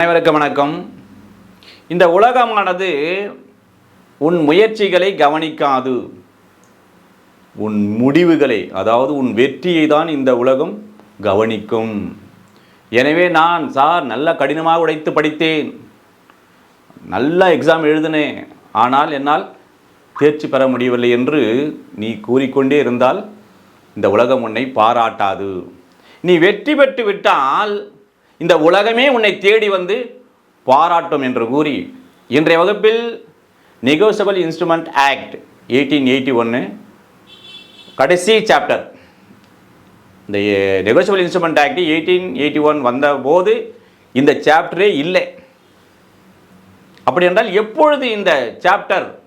அனைவருக்கும் வணக்கம். இந்த உலகமானது உன் முயற்சிகளை கவனிக்காது. உன் முடிவுகளை அதாவது உன் வெற்றியை தான் இந்த உலகம் கவனிக்கும். எனவே நான் சார் நல்ல கடினமாக உழைத்து படித்தேன். நல்ல எக்ஸாம் எழுதினேன். ஆனால் என்னால் தேர்ச்சி பெற முடியவில்லை என்று நீ கூறிக்கொண்டே இருந்தால் இந்த உலகம் உன்னை பாராட்டாது. நீ வெற்றி பெற்று விட்டால் இந்த உலகமே உன்னை தேடி வந்து பாராட்டும் என்று கூறி இன்றைய வகுப்பில் negotiable instrument act eighteen eighty ஒன்று கடைசி சாப்டர் இந்த negotiable instrument act eighteen eighty one வந்தபோது இந்த சாப்டரே இல்லை. அப்படி என்றால் எப்பொழுது இந்த சாப்டர்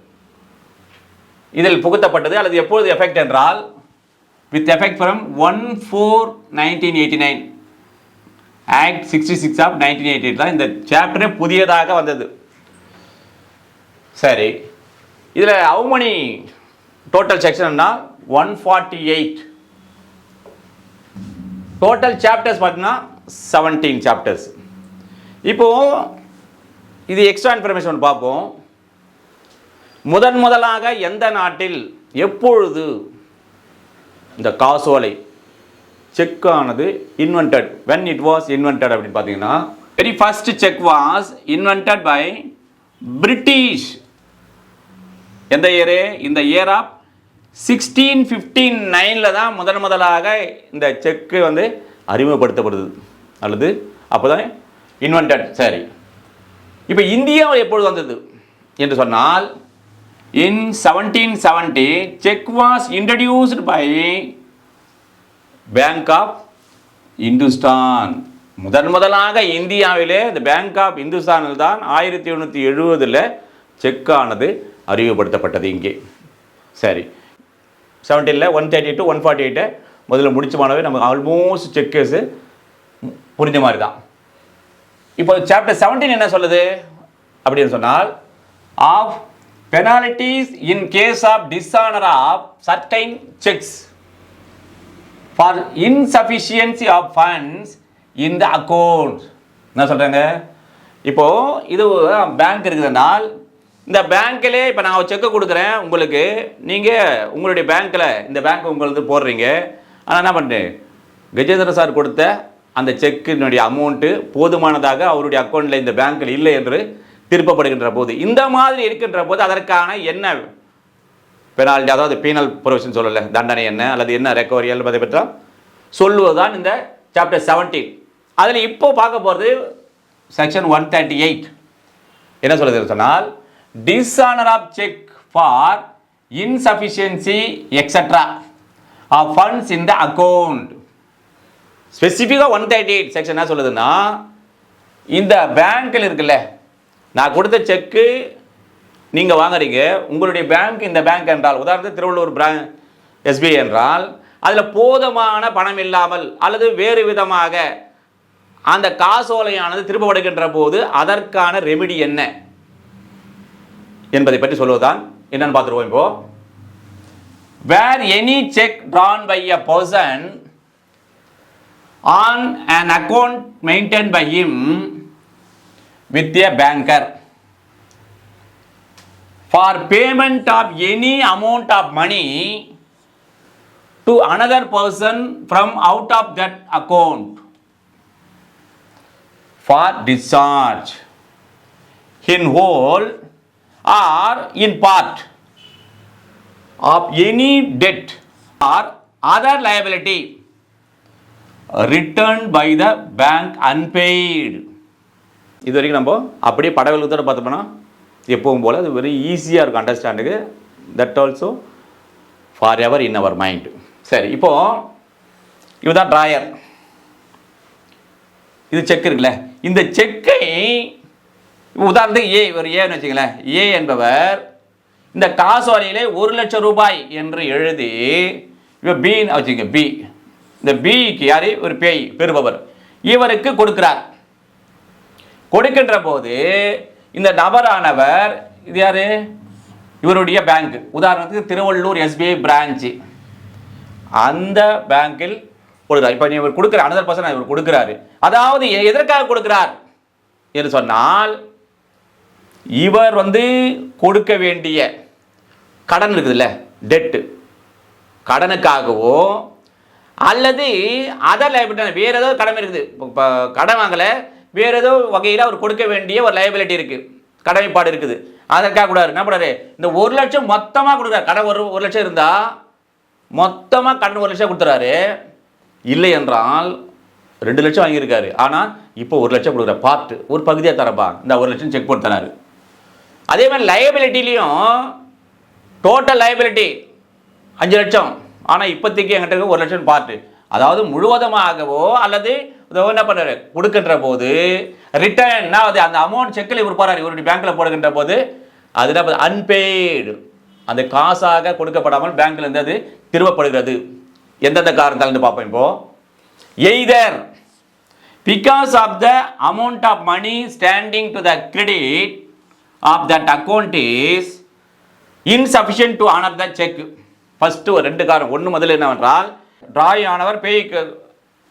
இதில் புகுத்தப்பட்டது அல்லது எப்பொழுது எஃபெக்ட் என்றால் with effect from one four nineteen eighty nine act sixty six of nineteen eighty eight தான் இந்த சாப்டரே புதியதாக வந்தது. சரி. இதில் how total செக்ஷன்னா one forty eight total chapters பார்த்தீங்கன்னா செவன்டீன் சாப்டர்ஸ் இப்போது இது எக்ஸ்ட்ரா இன்ஃபர்மேஷன் பார்ப்போம் முதன் முதலாக எந்த நாட்டில் எப்பொழுது இந்த காசோலை செக் ஆனது invented when it was invented அப்படின்னு பார்த்தீங்கன்னா very first cheque was invented by British எந்த இயரு இந்த இயர் ஆஃப் சிக்ஸ்டீன் ஃபிஃப்டீன் நைனில் தான் முதன் முதலாக இந்த செக்கு வந்து அறிமுகப்படுத்தப்படுது. அல்லது அப்போ தான் இன்வென்டட் சரி. இப்போ இந்தியாவில் எப்பொழுது வந்தது என்று சொன்னால் in seventeen seventy cheque was introduced by bank of Hindustan முதன் முதலாக இந்தியாவிலே இந்த பேங்க் ஆஃப் இந்துஸ்தானில் தான் ஆயிரத்தி எண்ணூற்றி எழுபதில் செக்கானது அறிமுகப்படுத்தப்பட்டது இங்கே. சரி. செவன்டீனில் one thirty to one forty எயிட்டை முதல்ல முடிச்ச மாணவே நமக்கு ஆல்மோஸ்ட் செக்கேஸு புரிஞ்ச மாதிரி தான். இப்போ சாப்டர் செவன்டீன் என்ன சொல்லுது? அப்படின்னு சொன்னால் of penalties in case of dishonour of certain cheques for insufficiency of funds in the account என்ன சொல்கிறாங்க இப்போது இது பேங்க் இருக்குதுனால் இந்த பேங்க்கில் இப்போ நான் ஒரு செக்கை கொடுக்குறேன். உங்களுக்கு நீங்கள் உங்களுடைய பேங்க்கில் இந்த பேங்க் உங்களுக்கு போடுறீங்க. ஆனால் என்ன பண்ணுறேன் கஜேந்திர சார் கொடுத்த அந்த செக்கினுடைய அமௌண்ட்டு போதுமானதாக அவருடைய அக்கௌண்ட்டில் இந்த பேங்க்கில் இல்லை என்று திருப்பப்படுகின்ற போது இந்த மாதிரி இருக்கின்ற போது அதற்கான என்ன பெனால்டி அதாவது பீனல் ப்ரொவிஷன் சொல்லலை. தண்டனை என்ன அல்லது என்ன ரெக்கவரி என்பதை பற்றி சொல்லுவதுதான் இந்த சாப்டர் செவன்டீன் அதில் இப்போ பார்க்க போகிறது செக்ஷன் ஒன் தேர்ட்டி எயிட் என்ன சொல்லுது சொன்னால் dishonour of cheque for insufficiency extra of funds in the account ஸ்பெசிஃபிக்காக ஒன் தேர்ட்டி எயிட் செக்ஷன் என்ன சொல்லுதுன்னா இந்த பேங்க்கில் இருக்குல்ல நான் கொடுத்த செக்கு நீங்கள் வாங்குறீங்க உங்களுடைய பேங்க் இந்த பேங்க் என்றால் உதாரணத்துக்கு திருவள்ளூர் பிரா எஸ்பிஐ என்றால் அதில் போதுமான பணம் இல்லாமல் அல்லது வேறு விதமாக அந்த காசோலையானது திருப்பப்படுகின்ற போது அதற்கான ரெமிடி என்ன? என்பதை பற்றி சொல்லுவதுதான் என்னன்னு பார்த்துருவோம் இப்போ. Where any cheque drawn by a person on an account maintained by him with a banker for payment of any amount of money to another person from out of that account for discharge in whole or in part of any debt or other liability return by the bank unpaid இது வரைக்கும் நம்ம அப்படியே படவிலுக்கு பார்த்தோம்னா எப்பவும் போல் அது very ஈஸியாக இருக்கும் அண்டர்ஸ்டாண்டுக்கு that also for ever in our mind சரி இப்போது இதுதான் ட்ராயர் இது செக் இருக்குல்ல? இந்த செக்கை உதாரணத்துக்கு ஏ ஒரு ஏன்னு வச்சுங்களேன் ஏ என்பவர் இந்த காசோலையிலே ஒரு லட்சம் ரூபாய் என்று எழுதி இப்போ பின்னு வச்சுங்க பி இந்த பிக்கு யார்? ஒரு பேய் பெறுபவர். இவருக்கு கொடுக்கிறார். கொடுக்கின்ற போது இந்த நபரானவர் இது யாரு? இவருடைய பேங்க் உதாரணத்துக்கு திருவள்ளூர் எஸ்பிஐ பிரான்ச்சு அந்த பேங்கில் கொடுக்குறார் இப்போ நீ இவர் கொடுக்குற அனதர் பர்சன் இவர் கொடுக்குறாரு. அதாவது எ- எதற்காக கொடுக்குறார்? என்று சொன்னால் இவர் வந்து கொடுக்க வேண்டிய கடன் இருக்குதுல்ல டெட்டு கடனுக்காகவோ அல்லது அதர் லைபிலிட்டி வேறு ஏதோ கடன் இருக்குது. இப்போ கடன் வாங்கலை வேறு ஏதோ வகையில் அவர் கொடுக்க வேண்டிய ஒரு லைபிலிட்டி இருக்குது கடமைப்பாடு இருக்குது. அதற்காக கூடாது என்ன பண்ணுறாரு இந்த ஒரு லட்சம் மொத்தமாக கொடுக்குறாரு. கடன் ஒரு ஒரு லட்சம் இருந்தால் மொத்தமாக கடன் ஒரு லட்சம் கொடுத்துறாரு. இல்லை என்றால் ரெண்டு லட்சம் வாங்கியிருக்காரு. ஆனால் இப்போ ஒரு லட்சம் கொடுக்குற பார்ட் ஒரு பகுதியாக தரப்பா? இந்த ஒரு லட்சம் செக் போட்டு தராரு. அதே மாதிரி லயபிலிட்டிலையும் டோட்டல் லயபிலிட்டி அஞ்சு லட்சம். ஆனால் இப்போதைக்கு எங்கிட்ட இருக்க ஒரு லட்சம் பார்ட்டு அதாவது முழுவதுமாகவோ அல்லது என்ன பண்ணுறாரு கொடுக்கின்ற போது ரிட்டர்ன்னா அது அந்த அமௌண்ட் செக்கில் இவர் போகிறார் இவருடைய பேங்க்கில் போடுகின்ற போது அது என்ன அன்பெய்டு அந்த காசாக கொடுக்கப்படாமல் பேங்க்கில் இருந்து அது திரும்பப்படுகிறது. எந்தெந்த காரணத்தால் பார்ப்போம் இப்போ. Either because of the amount of money standing to the credit of that account is insufficient to honour the cheque first ஒரு ரெண்டு காரணம். ஒன்று முதல்ல என்னவென்றால் டிராய் ஆனவர் பேய்க்கு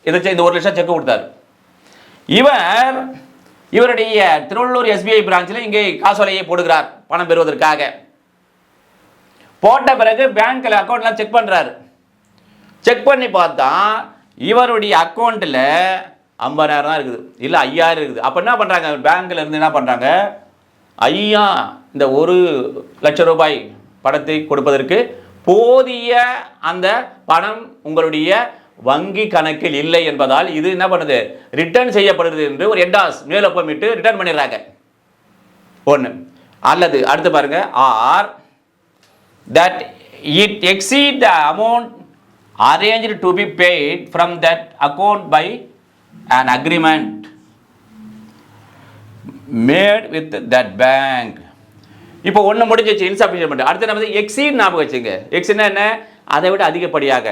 இதை இந்த ஒரு லட்சம் செக் கொடுத்தாரு. இவர் இவருடைய திருவள்ளூர் எஸ்பிஐ பிரான்ச்சில் இங்கே காசோலையை போடுகிறார் பணம் பெறுவதற்காக. போட்ட பிறகு பேங்க்கில் அக்கௌண்ட்லாம் செக் பண்ணுறாரு செக் பண்ணி பார்த்தா இவருடைய அக்கௌண்ட்டில் ஐம்பதாயிரம் தான் இருக்குது. இல்லை ஐயாயிரம் இருக்குது. அப்போ என்ன பண்ணுறாங்க பேங்க்கில் இருந்து என்ன பண்ணுறாங்க ஐயா இந்த ஒரு லட்சம் ரூபாய் பணத்தை கொடுப்பதற்கு போதிய அந்த பணம் உங்களுடைய வங்கி கணக்கில் இல்லை என்பதால் இது என்ன பண்ணுது? ரிட்டர்ன் செய்யப்படுது என்று ஒரு என்டாஸ் மேலொப்பமிட்டு ரிட்டர்ன் பண்ணிடுறாங்க. ஒன்று அல்லது அடுத்து பாருங்க or that it exceed the amount arrange to be paid from that account by an agreement made with that bank இப்போ ஒன்று முடிஞ்சிச்சு இன்சஃபிஷியன்ட் அடுத்து நம்ம எக்ஸீட் ஞாபகம் வச்சுங்க. எக்ஸிட்னா என்ன? அதை விட அதிகப்படியாக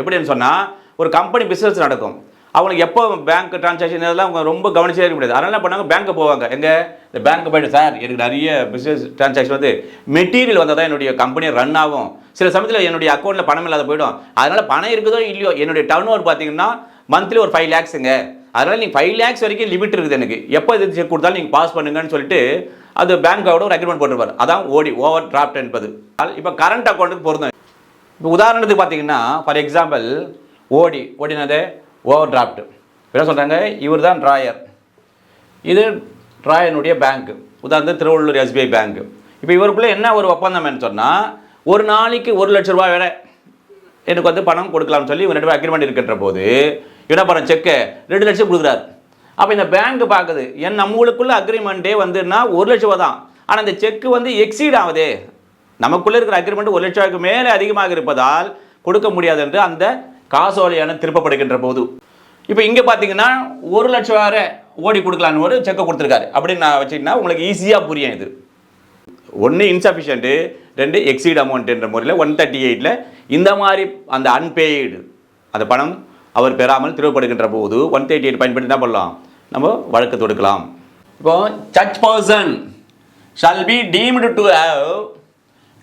எப்படின்னு சொன்னால் ஒரு கம்பெனி பிஸ்னஸ் நடக்கும். அவங்களுக்கு எப்போ பேங்க் டிரான்சாக்ஷன் இதெல்லாம் அவங்க ரொம்ப கவனிச்சே இருக்க முடியாது. அதனால என்ன பண்ணாங்க? பேங்க்கு போவாங்க. எங்கே? இந்த பேங்க்கு போயிட்டு சார் எனக்கு நிறைய பிஸ்னஸ் டிரான்சாக்ஷன் வந்து மெட்டீரியல் வந்தால் தான் என்னுடைய கம்பெனி ரன் ஆகும். சில சமயத்தில் என்னுடைய அக்கௌண்ட்டில் பணம் இல்லாத போயிடும். அதனால் பணம் இருக்குதோ இல்லையோ என்னுடைய டர்ன் ஓவர் பார்த்தீங்கன்னா மந்த்லி ஒரு ஃபைவ் லேக்ஸுங்க அதனால் நீங்கள் ஃபைவ் லேக்ஸ் வரைக்கும் லிமிட் இருக்குது எனக்கு. எப்போ இது செக் கொடுத்தாலும் நீங்கள் பாஸ் பண்ணுங்கன்னு சொல்லிட்டு அது பேங்க்கோட ஒரு அக்ரிமெண்ட் போட்டுருப்பார். அதான் ஓடி ஓவர் டிராஃப்ட் என்பது. இப்போ கரண்ட் அக்கௌண்ட்டுக்கு பொருந்தும். இப்போ உதாரணத்துக்கு பார்த்தீங்கன்னா ஃபார் எக்ஸாம்பிள் ஓடி ஓடினது ஓவர் டிராஃப்ட் என்ன சொல்கிறாங்க இவர் தான் ட்ராயர் இது ட்ராயனுடைய பேங்க்கு உதாரணத்துக்கு திருவள்ளூர் எஸ்பிஐ பேங்க்கு இப்போ இவருக்குள்ளே என்ன ஒரு ஒப்பந்தம்னு சொன்னால் ஒரு நாளைக்கு ஒரு லட்ச ரூபா வேற எனக்கு வந்து பணம் கொடுக்கலாம்னு சொல்லி இவன் ரெண்டு அக்ரிமெண்ட் இருக்கின்ற போது என்ன பண்ண செக்கு ரெண்டு லட்சம் கொடுக்குறாரு. அப்போ இந்த பேங்க் பார்க்குது என் நம்மளுக்குள்ள அக்ரிமெண்ட்டே வந்துன்னா ஒரு லட்ச ரூபா தான். ஆனால் இந்த செக்கு வந்து எக்ஸீட் ஆகுதே. நமக்குள்ளே இருக்கிற அக்ரிமெண்ட் ஒரு லட்ச ரூபாய்க்கு மேலே அதிகமாக இருப்பதால் கொடுக்க முடியாது என்று அந்த காசோலையான திருப்பப்படுகின்ற போது. இப்போ இங்கே பார்த்தீங்கன்னா ஒரு லட்சம் வரை ஓடி கொடுக்கலான்னு ஒரு செக்கை கொடுத்துருக்காரு. அப்படின்னு நான் வச்சிங்கன்னா உங்களுக்கு ஈஸியாக புரியும் இது. ஒன்று இன்சஃபிஷியன்ட்டு ரெண்டு எக்ஸீட் அமௌண்ட்டுன்ற முறையில் ஒன் தேர்ட்டி எயிட்டில் இந்த மாதிரி அந்த அன்பெய்டு அந்த பணம் அவர் பெறாமல் திருவப்படுகின்ற போது ஒன் தேர்ட்டி எயிட் பயன்படுத்தி என்ன பண்ணலாம்? நம்ம வழக்கு தொடுக்கலாம். இப்போ search person shall be deemed to have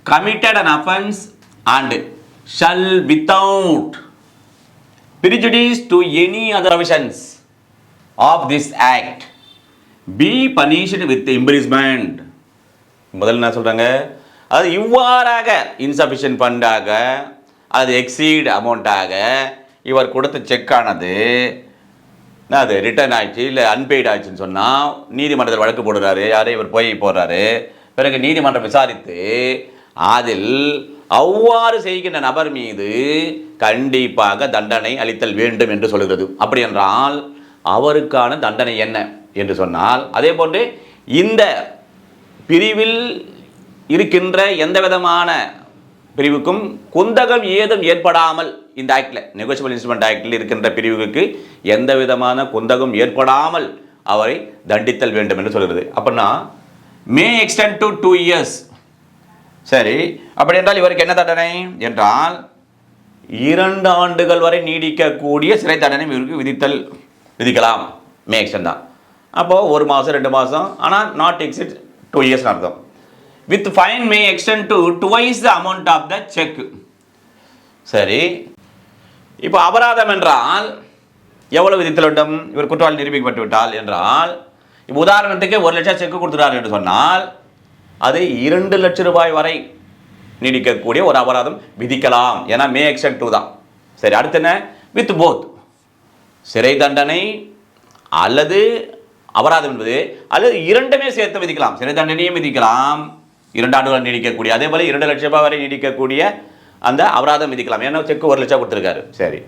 committed an offence and shall without prejudice to any other provisions of this act. Be punished with imprisonment. முதல்ல என்ன சொல்கிறாங்க அது இவ்வாறாக இன்சஃபிஷியன்ட் ஃபண்டாக அது எக்ஸீட் அமௌண்ட்டாக இவர் கொடுத்த செக்கானது அது ரிட்டர்ன் ஆயிடுச்சு இல்லை அன்பெய்ட் ஆயிடுச்சுன்னு சொன்னால் நீதிமன்றத்தில் வழக்கு போடுறாரு யாரே இவர் போய் போடுறாரு. பிறகு நீதிமன்றம் விசாரித்து அதில் அவ்வாறு செய்கின்ற நபர் மீது கண்டிப்பாக தண்டனை அளித்தல் வேண்டும் என்று சொல்கிறது. அப்படி என்றால் அவருக்கான தண்டனை என்ன என்று சொன்னால் அதே போன்று இந்த பிரிவில் இருக்கின்ற எந்த விதமான பிரிவுக்கும் குந்தகம் ஏதும் ஏற்படாமல் இந்த ஆக்டில் நெகோசியபிள் இன்ஸ்ட்ருமெண்ட் ஆக்டில் இருக்கின்ற பிரிவுக்கு எந்த விதமான குந்தகம் ஏற்படாமல் அவரை தண்டித்தல் வேண்டும் என்று சொல்கிறது. அப்படின்னா may extend to two years சரி அப்படி என்றால் இவருக்கு என்ன தண்டனை? என்றால் இரண்டு ஆண்டுகள் வரை நீடிக்கக்கூடிய சிறை தண்டனை இவருக்கு விதித்தல் விதிக்கலாம். மே தான். அப்போது ஒரு மாதம் ரெண்டு மாதம் ஆனால் நாட் எக்ஸிட் டூ இயர்ஸ் அர்த்தம். With fine may extend to twice the amount of the cheque சரி. இப்போ அபராதம் என்றால் எவ்வளவு விதித்தல் வேண்டும்? இவர் குற்றவாளி நிரூபிக்கப்பட்டு விட்டால் என்றால் இப்போ உதாரணத்துக்கு ஒரு லட்சம் செக் கொடுத்துட்டாரு என்று சொன்னால் அது இரண்டு லட்சம் ரூபாய் வரை நீடிக்கக்கூடிய ஒரு அபராதம் விதிக்கலாம். ஏன்னா மே எக்ஸன் டூ தான். சரி அடுத்து என்ன? வித் போத் சிறை தண்டனை அல்லது அபராதம் என்பது அல்லது இரண்டுமே சேர்த்து விதிக்கலாம். சிறை தண்டனையும் விதிக்கலாம். இரண்டு ஆண்டுகள் நீடிக்கக்கூடிய அதே போல் இரண்டு லட்ச ரூபாய் வரை நீடிக்கக்கூடிய அந்த அபராதம் விதிக்கலாம். ஏன்னா செக் ஒரு லட்சம் கொடுத்துருக்காரு. சரி.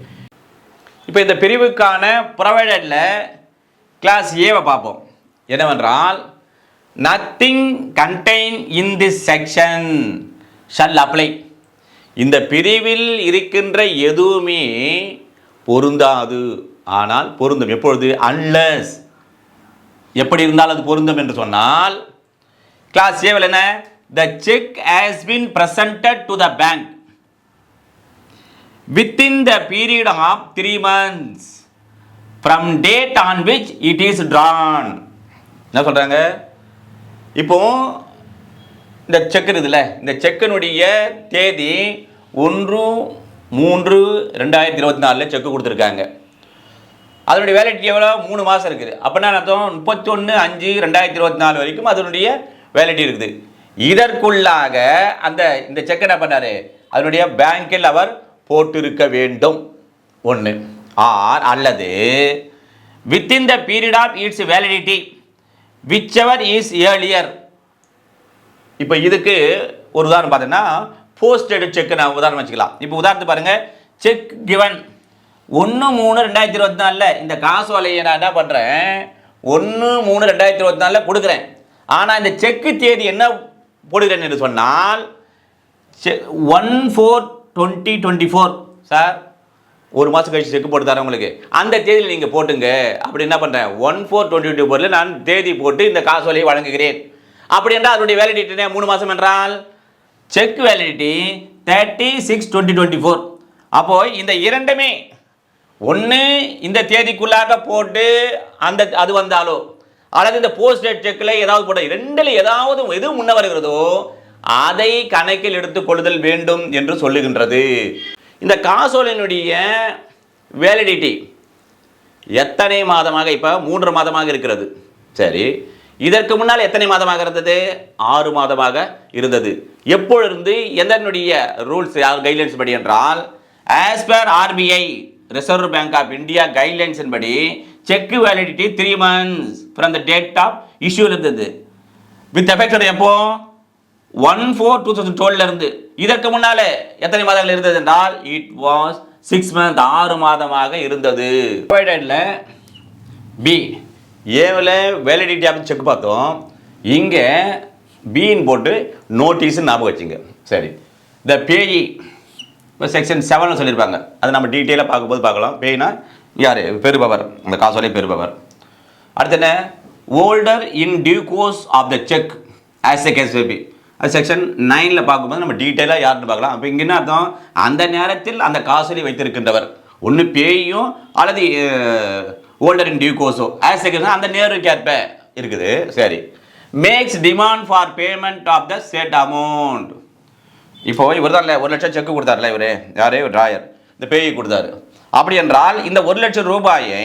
இப்போ இந்த பிரிவுக்கான ப்ரொவைடரில் கிளாஸ் ஏவை பார்ப்போம். என்னவென்றால் nothing contain in this section shall apply இந்த பிரிவில் இருக்கின்ற எதுவுமே பொருந்தாது. ஆனால் பொருந்தும். எப்பொழுது? அன்லஸ் எப்படி இருந்தால் அது பொருந்தும் என்று சொன்னால் கிளாஸ் ஏவில் என்ன? The cheque has been presented to the bank within the period of three months from date on which it is drawn என்ன சொல்கிறாங்க இப்போ இந்த செக் இருக்குதுல்ல இந்த செக்கனுடைய தேதி ஒன்று மூன்று ரெண்டாயிரத்தி இருபத்தி நாலில் செக்கு கொடுத்துருக்காங்க. அதனுடைய வேலிடிட்டி எவ்வளோ? மூணு மாதம் இருக்குது. அப்படின்னா அர்த்தம்? முப்பத்தி முப்பத்தொன்று அஞ்சு ரெண்டாயிரத்தி இருபத்தி நாலு வரைக்கும் அதனுடைய வேலிட்டி இருக்குது. இதற்குள்ளாக அந்த இந்த செக் என்ன பண்ணாரு? அதனுடைய பேங்கில் அவர் போட்டிருக்க வேண்டும். ஒன்று ஆர் அல்லது within the period of its validity whichever is earlier இப்போ இதுக்கு ஒரு உதாரணம் பார்த்தீங்கன்னா போஸ்டட் செக் நான் உதாரணம் வச்சுக்கலாம். இப்போ உதாரணத்துக்கு பாருங்கள் செக் கிவன் ஒன்று மூணு ரெண்டாயிரத்தி இருபத்தி நாலில் இந்த காசு வலையை நான் என்ன பண்ணுறேன் ஒன்று மூணு ரெண்டாயிரத்தி இருபத்தி நாலில் கொடுக்குறேன். ஆனால் இந்த செக்கு தேதி என்ன போடுகிறேன்னு என்று சொன்னால் one four twenty twenty four sir ஒரு மாதம் கழிச்சு செக் போட்டு தரேன் உங்களுக்கு? அந்த தேதியில் நீங்கள் போட்டுங்க. அப்படி என்ன பண்ணுறேன் ஒன் ஃபோர் டுவெண்ட்டி டூ ஃபோரில் நான் தேதி போட்டு இந்த காசோலையை வழங்குகிறேன். அப்படி என்றால் அதனுடைய வேலிடிட்டி மூணு மாதம் என்றால்? Cheque validity thirty six twenty twenty four அப்போது இந்த இரண்டுமே ஒன்று இந்த தேதிக்குள்ளாக போட்டு அந்த அது வந்தாலோ அல்லது இந்த போஸ்ட் டேட் செக்கில் ஏதாவது போட ரெண்டில் ஏதாவது எது முன்ன வருகிறதோ அதை கணக்கில் எடுத்துக் கொள்ளுதல் வேண்டும் என்று சொல்லுகின்றது. இந்த காசோலையினுடைய வேலிடிட்டி எத்தனை மாதமாக இப்போ? மூன்று மாதமாக இருக்கிறது. சரி. இதற்கு முன்னால் எத்தனை மாதமாக இருந்தது? ஆறு மாதமாக இருந்தது. எப்பொழுது எதனுடைய ரூல்ஸ் கைட்லைன்ஸ் படி என்றால் as per RBI reserve bank of India கைட்லைன்ஸின் படி cheque validity three months from the date of issue இருந்தது. வித் எஃபெக்ட் எப்போ? ஒன் ஃபோர் டூ தௌசண்ட் டுவெல்ல இருந்து இதற்கு முன்னாலே எத்தனை மாதங்கள் இருந்தது என்றால் இட் வாஸ் சிக்ஸ் மந்த் ஆறு மாதமாக இருந்தது. ப்ரொவைடடில் பி ஏவில் வேலிடிட்டி ஆஃப் செக் பார்த்தோம். இங்கே பின்னு போட்டு நோட்டீஸ் ஞாபகம் வச்சுங்க. சரி. த பேயி இப்போ செக்ஷன் செவனில் சொல்லியிருப்பாங்க. அது நம்ம டீட்டெயிலாக பார்க்கும்போது பார்க்கலாம். பேய்னா யார்? பெறுபவர் அந்த காசோலை பெறுபவர் அடுத்து என்ன? Holder in due course of the cheque as a case maybe அது செக்ஷன் நைனில் பார்க்கும்போது நம்ம டீட்டெயிலாக யாருன்னு பார்க்கலாம். அப்போ இங்கே என்ன அர்த்தம்? அந்த நேரத்தில் அந்த காசோலை வைத்திருக்கின்றவர். ஒன்று பேயும் அல்லது holder in due course as section அந்த நேருக்கு ஏற்ப இருக்குது. சரி. Makes demand for payment of the said amount இப்போ இவர் தான் ஒரு லட்சம் செக் கொடுத்தாருல இவர். யாரே? ஒரு டிராயர் இந்த பேயை கொடுத்தாரு. அப்படி என்றால் இந்த ஒரு லட்சம் ரூபாயை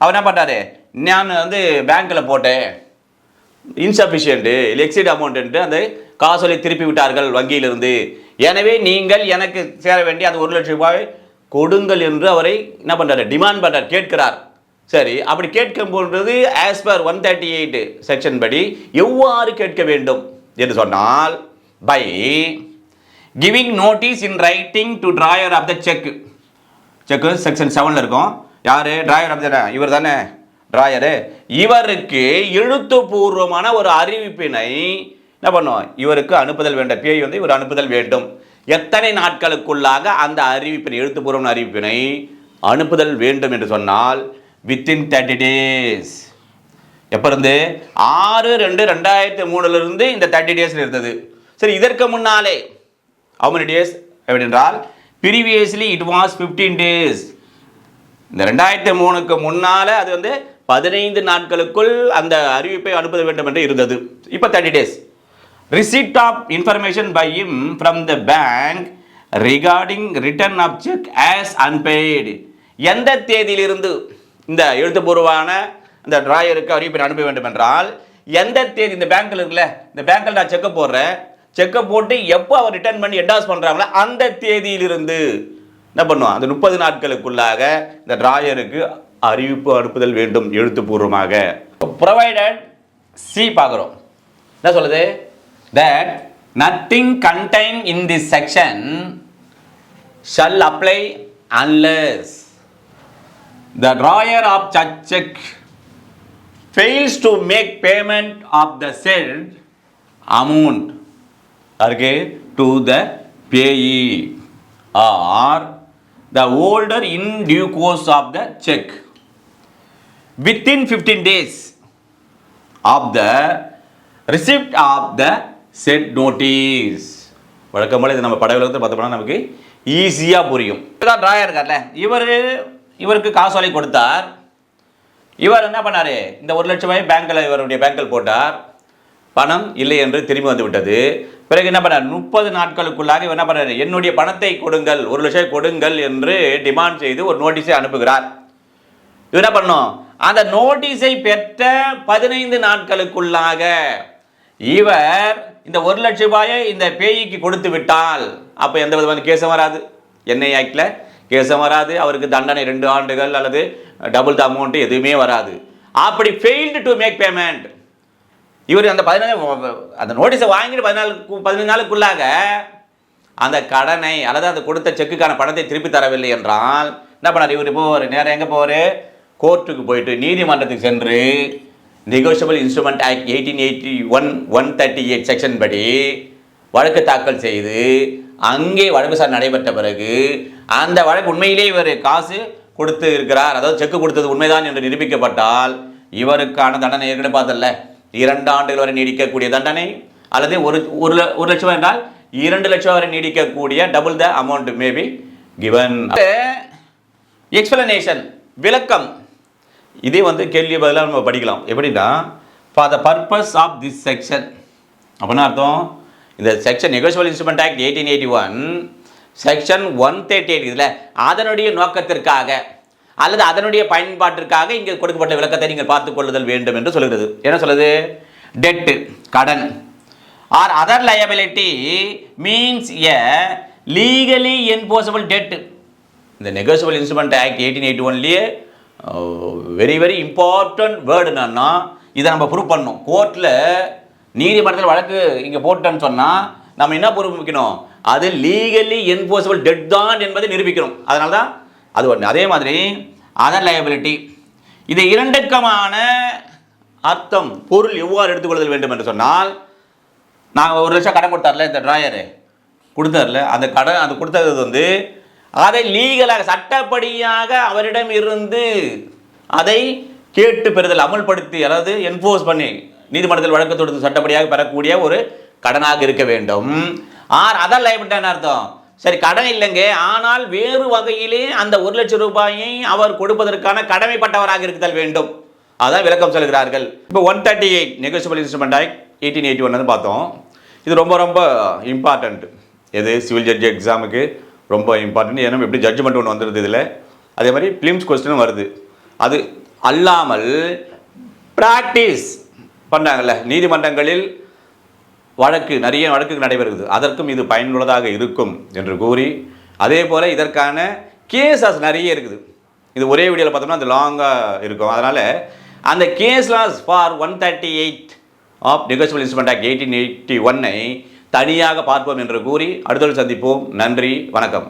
அவர் என்ன பண்ணாரு நான் வந்து பேங்க்கில் போட்டேன். இன்சஃபிஷியன்ட்டு இல்லை எக்ஸைட் அமௌண்ட்டு அந்த காசோலை திருப்பி விட்டார்கள் வங்கியிலிருந்து. எனவே நீங்கள் எனக்கு சேர வேண்டிய அந்த ஒரு லட்சம் ரூபாய் கொடுங்கள் என்று அவரை என்ன பண்ணுறாரு டிமாண்ட் பண்ணுறார் கேட்கிறார். சரி அப்படி கேட்கும் as per one thirty eight section படி எவ்வாறு கேட்க வேண்டும் என்று சொன்னால் by giving notice in writing to drawer of the cheque cheque section செவனில் இருக்கும். யார்? டிராயர் ஆஃப் த இவர் தானே ராயரு இவருக்கு எழுத்துப்பூர்வமான ஒரு அறிவிப்பினை என்ன பண்ணுவோம் இவருக்கு அனுப்புதல் வேண்டும் பேய் வந்து இவர் அனுப்புதல் வேண்டும். எத்தனை நாட்களுக்குள்ளாக அந்த அறிவிப்பினை எழுத்துப்பூர்வமான அறிவிப்பினை அனுப்புதல் வேண்டும் என்று சொன்னால் வித்தின் தேர்ட்டி டேஸ் எப்போ இருந்து? ஆறு ரெண்டு ரெண்டாயிரத்தி மூணுலேருந்து இந்த தேர்ட்டி டேஸில் இருந்தது. சரி இதற்கு முன்னாலே how மெனி டேஸ் என்றால் previously it was fifteen days இந்த ரெண்டாயிரத்தி மூணுக்கு முன்னால் அது வந்து பதினைந்து நாட்களுக்குள் அந்த அறிவிப்பை அனுப்ப வேண்டும் என்று இருந்தது. இப்போ thirty days receipt of information by him from the bank regarding return of cheque as unpaid எந்த தேதியிலிருந்து இந்த எழுத்துப்பூர்வமான இந்த டிராயருக்கு அறிவிப்பை அனுப்ப வேண்டும் என்றால் எந்த தேதி இந்த பேங்க்கில் இருக்குல்ல இந்த பேங்க்கில் நான் செக்கை போடுறேன். செக்கை போட்டு எப்போ அவர் ரிட்டர்ன் பண்ணி என்டாஸ் பண்ணுறாங்களோ அந்த தேதியிலிருந்து என்ன பண்ணுவோம் அந்த முப்பது நாட்களுக்குள்ளாக இந்த டிராயருக்கு அறிவிப்பு அனுப்புதல் வேண்டும் எழுத்துப்பூர்வமாக. ப்ரொவைடட் சி பார்க்குறோம். என்ன சொல்லுது? That nothing contain in the section shall apply unless the drawer of such cheque fails to make payment of the said amount அருகே to the payee. Or the holder in due course of the cheque within fifteen days of the receipt of the said notice வழக்கம் இது நம்ம பட பார்த்தோம்னா நமக்கு ஈஸியாக புரியும். இதுதான் ட்ராயர் இருக்கார்ல. இவர் இவருக்கு காசோலை கொடுத்தார். இவர் என்ன பண்ணார்? இந்த ஒரு லட்சம் ரூபாய் பேங்க்கில் இவருடைய பேங்கில் போட்டார். பணம் இல்லை என்று திரும்பி வந்துவிட்டது. பிறகு என்ன பண்ணார்? முப்பது நாட்களுக்குள்ளாக என்ன பண்ணாரு? என்னுடைய பணத்தை கொடுங்கள் ஒரு லட்சம் கொடுங்கள் என்று டிமாண்ட் செய்து ஒரு நோட்டீஸை அனுப்புகிறார். இவர் என்ன பண்ணும் அந்த நோட்டீஸை பெற்ற பதினைந்து நாட்களுக்குள்ளாக இவர் இந்த ஒரு லட்ச ரூபாயை இந்த பேய்க்கு கொடுத்து விட்டால் அப்போ எந்த விதமான கேஸும் வராது. என்ஐ ஆக்டில் கேஸும் வராது. அவருக்கு தண்டனை ரெண்டு ஆண்டுகள் அல்லது டபுள் த அமௌண்ட்டு எதுவுமே வராது. அப்படி ஃபெயில்டு டு மேக் பேமெண்ட் இவர் அந்த பதினாலு அந்த நோட்டீஸை வாங்கிட்டு பதினாலு பதினஞ்சு நாளுக்குள்ளாக அந்த கடனை அல்லது அந்த கொடுத்த செக்குக்கான பணத்தை திருப்பி தரவில்லை என்றால் என்ன பண்ணார்? இவர் போவார். நேரம் எங்கே போவார்? கோர்ட்டுக்கு போயிட்டு நீதிமன்றத்துக்கு சென்று negotiable instrument act eighteen eighty one one thirty eight section படி வழக்கு தாக்கல் செய்து அங்கே வழக்கு சார் நடைபெற்ற பிறகு அந்த வழக்கு உண்மையிலே இவர் காசு கொடுத்து இருக்கிறார். அதாவது செக்கு கொடுத்தது உண்மைதான் என்று நிரூபிக்கப்பட்டால் இவருக்கான தண்டனை ஏற்கனவே பார்த்தல இரண்டு ஆண்டுகள் வரை நீடிக்கக்கூடிய தண்டனை அல்லது ஒரு ஒரு ஒரு லட்சம் என்றால் இரண்டு லட்சம் வரை நீடிக்கக்கூடிய double the amount maybe given explanation விளக்கம். இதே வந்து கேள்வி பதிலாக நம்ம படிக்கலாம். எப்படின்னா for the purpose of this section அப்படின்னா அர்த்தம் இந்த section negotiable instrument act eighteen eighty one section one thirty eight இதில் அதனுடைய நோக்கத்திற்காக. அல்லது அதனுடைய பயன்பாட்டிற்காக இங்கே கொடுக்கப்பட்ட விளக்கத்தை நீங்கள் பார்த்துக் கொள்ளுதல் வேண்டும் என்று சொல்கிறது. என்ன சொல்லுது? டெட்டு கடன். Or other liability means a legally enforceable debt இந்த negotiable instrument act eighteen eighty ஒன்லேயே very very important word என்னன்னா இதை நம்ம ப்ரூவ் பண்ணணும். கோர்ட்டில் நீதிமன்றத்தில் வழக்கு இங்கே போட்டோன்னு சொன்னால் நம்ம என்ன ப்ரூவ் வைக்கணும்? அது லீகலி என்போசபிள் டெட் தான் என்பதை நிரூபிக்கணும். அதனால தான் அது ஒன்று அதே மாதிரி அதர் லயபிலிட்டி இது இரண்டுக்கமான அர்த்தம் பொருள் எவ்வாறு எடுத்துக்கொள்ளுதல் வேண்டும் என்று சொன்னால் நாங்கள் ஒரு லட்சம் கடன் கொடுத்தார்ல இந்த ட்ராயரு கொடுத்தார்ல அந்த கடன் அது கொடுத்தது வந்து அதை லீகலாக சட்டப்படியாக அவரிடம் இருந்து அதை கேட்டு பெறுதல் அமல்படுத்தி அதாவது என்ஃபோர்ஸ் பண்ணி நீதிமன்றத்தில் வழக்கு தொடுத்து சட்டப்படியாக பெறக்கூடிய ஒரு கடனாக இருக்க வேண்டும். ஆர் அதர் லைபிலிட்டின்னு அர்த்தம்? சரி கடன் இல்லைங்க. ஆனால் வேறு வகையிலே அந்த ஒரு லட்சம் ரூபாயை அவர் கொடுப்பதற்கான கடமைப்பட்டவராக இருத்தல் வேண்டும். அதான் விளக்கம் சொல்கிறார்கள். இப்போ one thirty eight negotiable instrument act eighteen eighty one பார்த்தோம். இது ரொம்ப ரொம்ப இம்பார்ட்டண்ட் எது? சிவில் ஜட்ஜ் எக்ஸாமுக்கு ரொம்ப இம்பார்ட்டன்ட் ஏன்னா எப்படி ஜட்ஜ்மெண்ட் ஒன்று வந்துடுது இதில்? அதே மாதிரி ஃபிலிம்ஸ் கொஸ்டினும் வருது. அது அல்லாமல் ப்ராக்டிஸ் பண்ணாங்கல்ல நீதிமன்றங்களில் வழக்கு நிறைய வழக்கு நடைபெறுகிறது. அதற்கும் இது பயனுள்ளதாக இருக்கும் என்று கூறி அதே போல் இதற்கான கேசஸ் நிறைய இருக்குது. இது ஒரே வீடியோவில் பார்த்தோம்னா அது லாங்காக இருக்கும். அதனால் அந்த case laws for one thirty eight of negotiable instrument act eighteen eighty ஒன்னை தனியாக பார்ப்போம் என்று கூறி அடுத்தது சந்திப்போம். நன்றி வணக்கம்.